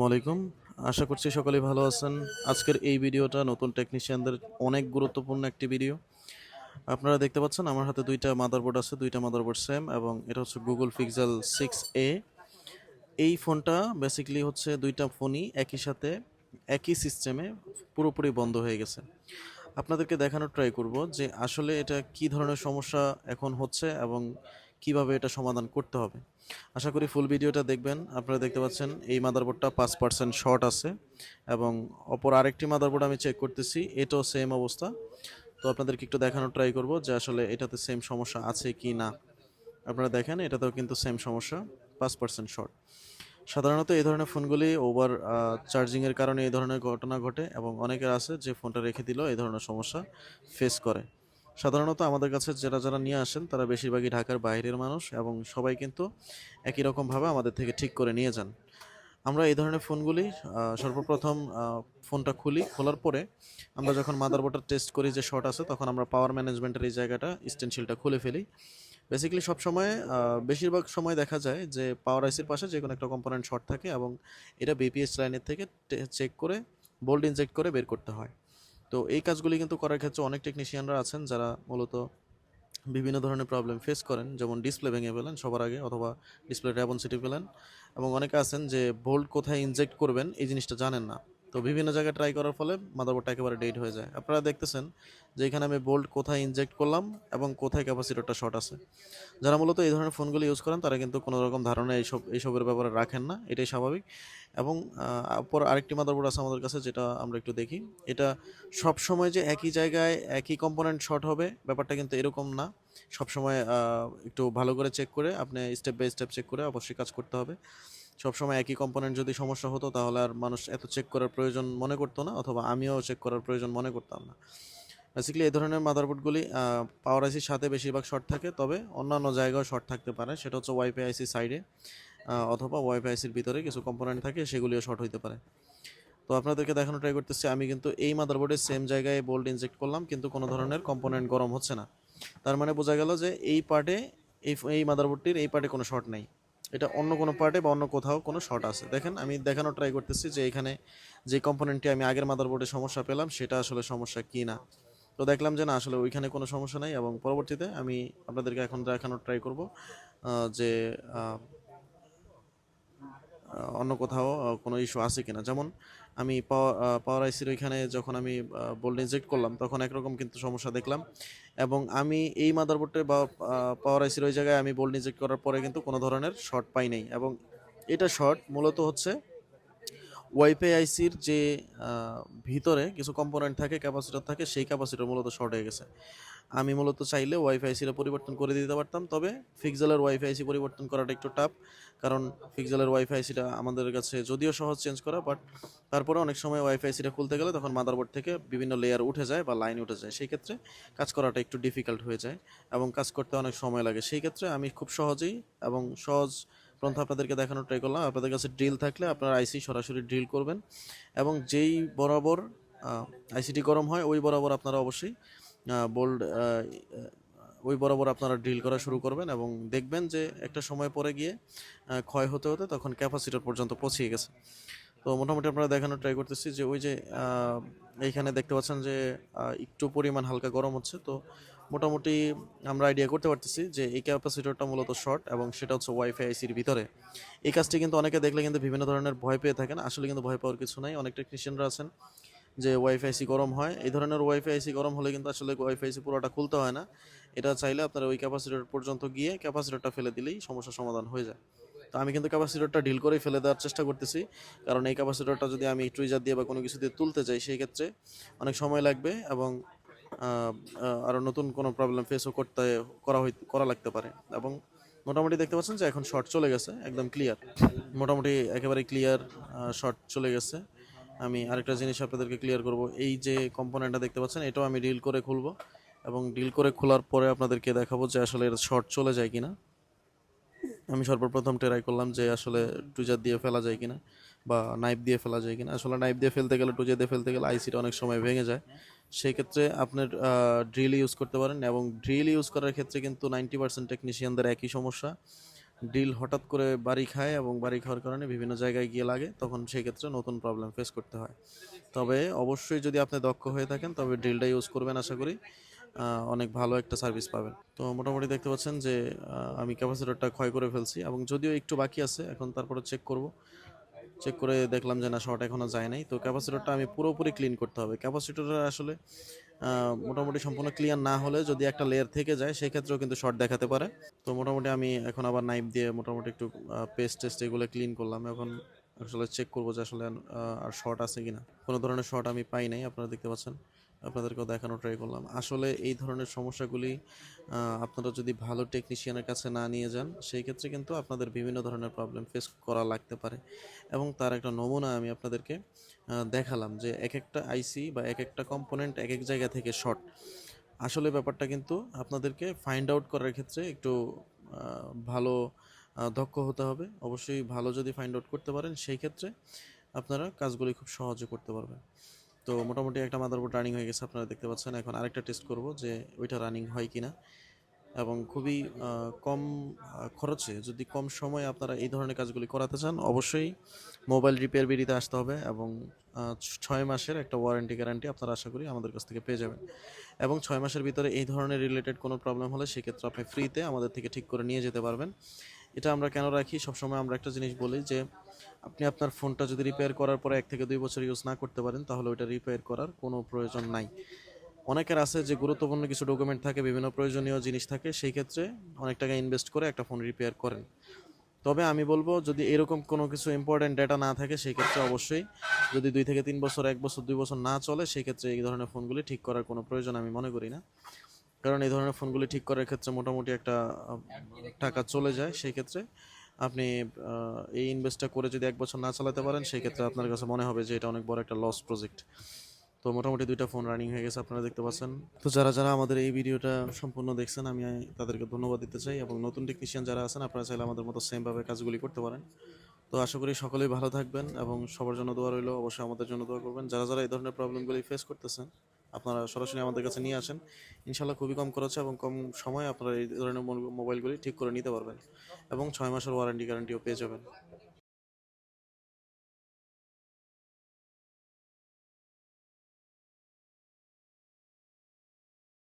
আসসালামু আলাইকুম। আশা করছি সকলেই ভালো আছেন। আজকের এই ভিডিওটা নতুন টেকনিশিয়ানদের অনেক গুরুত্বপূর্ণ একটি ভিডিও। আপনারা দেখতে পাচ্ছেন আমার হাতে দুইটা মাদারবোর্ড আছে, দুইটা মাদারবোর্ড সেম এবং এটা হচ্ছে গুগল পিক্সেল সিক্স এ এই ফোনটা বেসিক্যালি হচ্ছে দুইটা ফোনই একই সাথে, একই সিস্টেমে পুরোপুরি বন্ধ হয়ে গেছে। আপনাদেরকে দেখানোর ট্রাই করব যে আসলে এটা কি ধরনের সমস্যা এখন হচ্ছে এবং কীভাবে এটা সমাধান করতে হবে। আশা করি ফুল ভিডিওটা দেখবেন। আপনারা দেখতে পাচ্ছেন এই মাদারবোর্ডটা পাঁচ পার্সেন্ট শর্ট আছে এবং অপর আরেকটি মাদারবোর্ড আমি চেক করতেছি, এটাও সেম অবস্থা। তো আপনাদেরকে একটু দেখানোর ট্রাই করব যে আসলে এটাতে সেম সমস্যা আছে কি না। আপনারা দেখেন, এটাতেও কিন্তু সেম সমস্যা, পাঁচ পার্সেন্ট শর্ট সাধারণত এই ধরনের ফোনগুলি ওভার চার্জিংয়ের কারণে এই ধরনের ঘটনা ঘটে এবং অনেকের আছে যে ফোনটা রেখে দিলেও এই ধরনের সমস্যা ফেস করে। সাধারণত আমাদের কাছে যারা যারা নিয়ে আসেন, তারা বেশিরভাগই ঢাকার বাইরের মানুষ এবং সবাই কিন্তু একই রকমভাবে আমাদের থেকে ঠিক করে নিয়ে যান। আমরা এই ধরনের ফোনগুলি সর্বপ্রথম ফোনটা খুলি। খোলার পরে আমরা যখন মাদারবোর্ডটা টেস্ট করি যে শর্ট আছে, তখন আমরা পাওয়ার ম্যানেজমেন্টের এই জায়গাটা স্টেনশিলটা খুলে ফেলি। বেসিক্যালি সব সময় বেশিরভাগ সময় দেখা যায় যে পাওয়ার আইসির পাশে যে কোনো একটা কম্পোনেন্ট শর্ট থাকে এবং এটা বিপিএস লাইনের থেকে চেক করে বোল্ড ইনজেক্ট করে বের করতে হয়। তো এই কাজগুলি কিন্তু করার ক্ষেত্রে অনেক টেকনিশিয়ানরা আছেন যারা মূলত বিভিন্ন ধরনের প্রবলেম ফেস করেন। যেমন ডিসপ্লে ভেঙে ফেলেন সবার আগে অথবা ডিসপ্লে ট্যাবন সিটি পেলেন এবং অনেকে আছেন যে বোল্ট কোথায় ইনজেক্ট করবেন এই জিনিসটা জানেন না। তো বিভিন্ন জায়গায় ট্রাই করার ফলে মাদারবোর্ডটা একেবারে ডেড হয়ে যায়। আপনারা দেখতেছেন যে এখানে আমি বোল্ট কোথায় ইনজেক্ট করলাম এবং কোথায় ক্যাপাসিটরটা শর্ট আছে। যারা মূলত এই ধরনের ফোনগুলো ইউজ করেন, তারা কিন্তু কোনো রকম ধারণা এইসব, এইসবের ব্যাপারে রাখেন না, এটাই স্বাভাবিক। এবং অপর আরেকটি মাদারবোর্ড আছে আমাদের কাছে, যেটা আমরা একটু দেখি। এটা সব সময় যে একই জায়গায় একই কম্পোনেন্ট শর্ট হবে, ব্যাপারটা কিন্তু এরকম না। সবসময় একটু ভালো করে চেক করে, আপনি স্টেপ বাই স্টেপ চেক করে অবশ্যই কাজ করতে হবে। সবসময় একই কম্পোনেন্ট যদি সমস্যা হতো, তাহলে আর মানুষ এত চেক করার প্রয়োজন মনে করতো না, অথবা আমিও চেক করার প্রয়োজন মনে করতাম না। বেসিক্যালি এই ধরনের মাদারবোর্ডগুলি পাওয়ার আইসির সাথে বেশিরভাগ শর্ট থাকে, তবে অন্যান্য জায়গায় শর্ট থাকতে পারে। সেটা হচ্ছে ওয়াইফাই আইসি সাইডে অথবা ওয়াইফাই আইসির ভিতরে কিছু কম্পোনেন্ট থাকে, সেগুলিও শর্ট হইতে পারে। তো আপনাদেরকে দেখানো ট্রাই করতেছি, আমি কিন্তু এই মাদারবোর্ডে সেম জায়গায় বোল্ড ইনজেক্ট করলাম, কিন্তু কোনো ধরনের কম্পোনেন্ট গরম হচ্ছে না। তার মানে বোঝা গেল যে এই পার্টে এই এই মাদারবোর্ডটির এই পার্টে কোনো শর্ট নেই। এটা অন্য কোনো পার্টে বা অন্য কোথাও কোনো শর্ট আছে। দেখেন, আমি দেখানো ট্রাই করতেছি যে এখানে যে কম্পোনেন্টটি আমি আগের মাদারবোর্ডে সমস্যা পেলাম, সেটা আসলে সমস্যা কি না? তো দেখলাম যে না, আসলে ওইখানে কোনো সমস্যা নাই এবং পরবর্তীতে আমি আপনাদেরকে এখন দেখানোর ট্রাই করব যে অন্য কোথাও কোনো ইস্যু আছে কিনা। যেমন আমি পাওয়ার আইসির ওইখানে যখন আমি বোল্ড ইনজেক্ট করলাম, তখন একরকম কিন্তু সমস্যা দেখলাম। এবং আমি এই মাদারবোর্ডে বা পাওয়ার আইসির ওই জায়গায় আমি বোল্ড ইনজেক্ট করার পরে কিন্তু কোনো ধরনের শর্ট পাই নাই। এবং এটা শর্ট মূলত হচ্ছে ওয়াইফাই আইসির যে ভিতরে কিছু কম্পোনেন্ট থাকে, ক্যাপাসিটর থাকে, সেই ক্যাপাসিটর মূলত শর্ট হয়ে গেছে। আমি মূলত চাইলে ওয়াইফাই আইসিটা পরিবর্তন করে দিতে পারতাম, তবে ফিক্সেলের ওয়াইফাই আইসি পরিবর্তন করাটা একটু টাফ কারণ ফিক্সেলের ওয়াইফাই আইসিটা আমাদের কাছে যদিও সহজ চেঞ্জ করা বাট তারপরে অনেক সময় ওয়াইফাই আইসিটা খুলতে গেলে তখন মাদারবোর্ড থেকে বিভিন্ন লেয়ার উঠে যায় বা লাইন উঠে যায়, সেই ক্ষেত্রে কাজ করাটা একটু ডিফিকাল্ট হয়ে যায় এবং কাজ করতে অনেক সময় লাগে। সেই ক্ষেত্রে আমি খুব সহজেই এবং সহজ পন্থা আপনাদেরকে দেখানোর ট্রাই করলাম। আপনাদের কাছে ড্রিল থাকলে আপনারা আইসি সরাসরি ড্রিল করবেন এবং যেই বরাবর আইসিটি গরম হয়, ওই বরাবর আপনারা অবশ্যই বোল্ড ওই বরাবর আপনারা ড্রিল করা শুরু করবেন এবং দেখবেন যে একটা সময় পরে গিয়ে ক্ষয় হতে হতে তখন ক্যাপাসিটার পর্যন্ত পৌঁছিয়ে গেছে। তো মোটামুটি আপনারা দেখানোর ট্রাই করতেছি যে ওই যে এইখানে দেখতে পাচ্ছেন যে একটু পরিমাণ হালকা গরম হচ্ছে। তো মোটামুটি আমরা আইডিয়া করতে পারতেছি যে এই ক্যাপাসিটরটা মূলত শর্ট এবং সেটা হচ্ছে ওয়াইফাই আইসির ভিতরে। এই কাজটি কিন্তু অনেকে দেখলে কিন্তু বিভিন্ন ধরনের ভয় পেয়ে থাকেন। আসলে কিন্তু ভয় পাওয়ার কিছু নাই। অনেক টেকনিশিয়ানরা আছেন। যে ওয়াইফাই সি গরম হয়, এই ধরনের ওয়াইফাই সি গরম হলে কিন্তু আসলে ওয়াইফাই সি পুরোটা খুলতে হয় না। এটা চাইলে আপনারা ওই ক্যাপাসিটর পর্যন্ত গিয়ে ক্যাপাসিটরটা ফেলে দিলেই সমস্যার সমাধান হয়ে যায়। তো আমি কিন্তু ক্যাপাসিটরটা ঢিল করেই ফেলে দেওয়ার চেষ্টা করতেছি। কারণ এই ক্যাপাসিটরটা যদি আমি টুইজার দিয়ে বা কোনো কিছু দিয়ে তুলতে চাই সেই ক্ষেত্রে অনেক সময় লাগবে এবং আরও নতুন কোনো প্রবলেম ফেসও করতে, করা হই, করা লাগতে পারে। এবং মোটামুটি দেখতে পাচ্ছেন যে এখন শর্ট চলে গেছে, একদম ক্লিয়ার মোটামুটি একেবারে ক্লিয়ার শর্ট চলে গেছে। আমি আরেকটা জিনিস আপনাদেরকে ক্লিয়ার করব। এই যে কম্পোনেন্টটা দেখতে পাচ্ছেন, এটাও আমি ডিল করে খুলবো এবং ডিল করে খোলার পরে আপনাদেরকে দেখাবো যে আসলে এর শর্ট চলে যায় কিনা। আমি সর্বপ্রথম ট্রাই করলাম যে আসলে টুজার দিয়ে ফেলা যায় কিনা বা নাইফ দিয়ে ফেলা যায় কিনা। আসলে নাইফ দিয়ে ফেলতে গেলে টুজার দিয়ে ফেলতে গেলে আইসিটা অনেক সময় ভেঙে যায়। সেই ক্ষেত্রে আপনার ড্রিল ইউজ করতে পারেন এবং ড্রিল ইউজ করার ক্ষেত্রে কিন্তু নাইনটি পার্সেন্ট টেকনিশিয়ানদের একই সমস্যা। ড্রিল হঠাৎ করে বাড়ি খায় এবং বাড়ি খাওয়ার কারণে বিভিন্ন জায়গায় গিয়ে লাগে, তখন সেই ক্ষেত্রে নতুন প্রবলেম ফেস করতে হয়। তবে অবশ্যই যদি আপনি দক্ষ হয়ে থাকেন, তবে ড্রিলটা ইউজ করবেন আশা করি অনেক ভালো একটা সার্ভিস পাবেন। তো মোটামুটি দেখতে পাচ্ছেন যে আমি ক্যাপাসিটরটা ক্ষয় করে ফেলছি এবং যদিও একটু বাকি আছে, এখন তারপরে চেক করব। চেক করে দেখলাম যে না শর্ট এখনও যায় নাই। তো ক্যাপাসিটরটা আমি পুরোপুরি ক্লিন করতে হবে। ক্যাপাসিটরটা আসলে মোটামুটি সম্পূর্ণ ক্লিয়ার না হলে যদি একটা লেয়ার থেকে যায়, সেক্ষেত্রেও কিন্তু শর্ট দেখাতে পারে। তো মোটামুটি আমি এখন আবার নাইফ দিয়ে মোটামুটি একটু পেস্ট টেস্ট এগুলো ক্লিন করলাম। এখন আসলে চেক করব যে আসলে আর শর্ট আছে কিনা। কোনো ধরনের শর্ট আমি পাই নাই, আপনারা দেখতে পাচ্ছেন। আপনাদেরকেও দেখানো ট্রাই করলাম। আসলে এই ধরনের সমস্যাগুলি আপনারা যদি ভালো টেকনিশিয়ানের কাছে না নিয়ে যান, সেই ক্ষেত্রে কিন্তু আপনাদের বিভিন্ন ধরনের প্রবলেম ফেস করা লাগতে পারে। এবং তার একটা নমুনা আমি আপনাদেরকে দেখালাম যে এক একটা আইসি বা এক একটা কম্পোনেন্ট এক এক জায়গা থেকে শর্ট আসলে ব্যাপারটা কিন্তু আপনাদেরকে ফাইন্ড আউট করার ক্ষেত্রে একটু ভালো দক্ষ হতে হবে। অবশ্যই ভালো যদি ফাইন্ড আউট করতে পারেন, সেই ক্ষেত্রে আপনারা কাজগুলি খুব সহজে করতে পারবেন। তো মোটামুটি একটা মাদারবোর্ড রানিং হয়ে গেছে, আপনারা দেখতে পাচ্ছেন। এখন আরেকটা টেস্ট করব যে ওইটা রানিং হয় কিনা। এবং খুবই কম খরচে, যদি কম সময়ে আপনারা এই ধরনের কাজগুলি করাতে চান, অবশ্যই মোবাইল রিপেয়ার বিডিতে আসতে হবে এবং ছয় মাসের একটা ওয়ারেন্টি গ্যারান্টি আপনারা আশা করি আমাদের কাছ থেকে পেয়ে যাবেন। এবং ছয় মাসের ভিতরে এই ধরনের রিলেটেড কোনো প্রবলেম হলে সেক্ষেত্রে আপনি ফ্রিতে আমাদের থেকে ঠিক করে নিয়ে যেতে পারবেন। এটা আমরা কেন রাখি? সবসময় আমরা একটা জিনিস বলি যে, আপনি আপনার ফোনটা যদি রিপেয়ার করার পরে এক থেকে দুই বছর ইউজ না করতে পারেন, তাহলে ওইটা রিপেয়ার করার কোনো প্রয়োজন নাই। অনেকের আছে যে, গুরুত্বপূর্ণ কিছু ডকুমেন্ট থাকে, বিভিন্ন প্রয়োজনীয় জিনিস থাকে, সেই ক্ষেত্রে অনেক টাকা ইনভেস্ট করে একটা ফোন রিপেয়ার করেন। তবে আমি বলব, যদি এরকম কোনো কিছু ইম্পর্টেন্ট ডেটা না থাকে, সেই ক্ষেত্রে অবশ্যই যদি দুই থেকে তিন বছর, এক বছর, দুই বছর না চলে, সেই ক্ষেত্রে এই ধরনের ফোনগুলি ঠিক করার কোনো প্রয়োজন আমি মনে করি না। কারণ এই ধরনের ফোনগুলি ঠিক করার ক্ষেত্রে মোটামুটি একটা টাকা চলে যায়। সেই ক্ষেত্রে আপনি এই ইনভেস্টটা করে যদি এক বছর না চালাতে পারেন, সেই ক্ষেত্রে আপনার কাছে মনে হবে যে এটা অনেক বড় একটা লস প্রজেক্ট তো মোটামুটি দুইটা ফোন রানিং হয়ে গেছে, আপনারা দেখতে পাচ্ছেন। তো যারা যারা আমাদের এই ভিডিওটা সম্পূর্ণ দেখছেন, আমি তাদেরকে ধন্যবাদ দিতে চাই এবং নতুন টেকনিশিয়ান যারা আছেন, আপনারা চাইলে আমাদের মতো সেমভাবে কাজগুলি করতে পারেন। তো আশা করি সকলেই ভালো থাকবেন এবং সবার জন্য দোয়া রইল, অবশ্যই আমাদের জন্য দোয়া করবেন। যারা যারা এই ধরনের প্রবলেমগুলি ফেস করতেছেন আপনারা সরাসরি আমাদের কাছে নিয়ে আসেন। ইনশাল্লাহ খুবই কম খরচ এবং কম সময়ে আপনারা এই ধরনের মোবাইলগুলি ঠিক করে নিতে পারবেন এবং ছয় মাসের ওয়ারেন্টি গ্যারান্টিও পেয়ে যাবেন।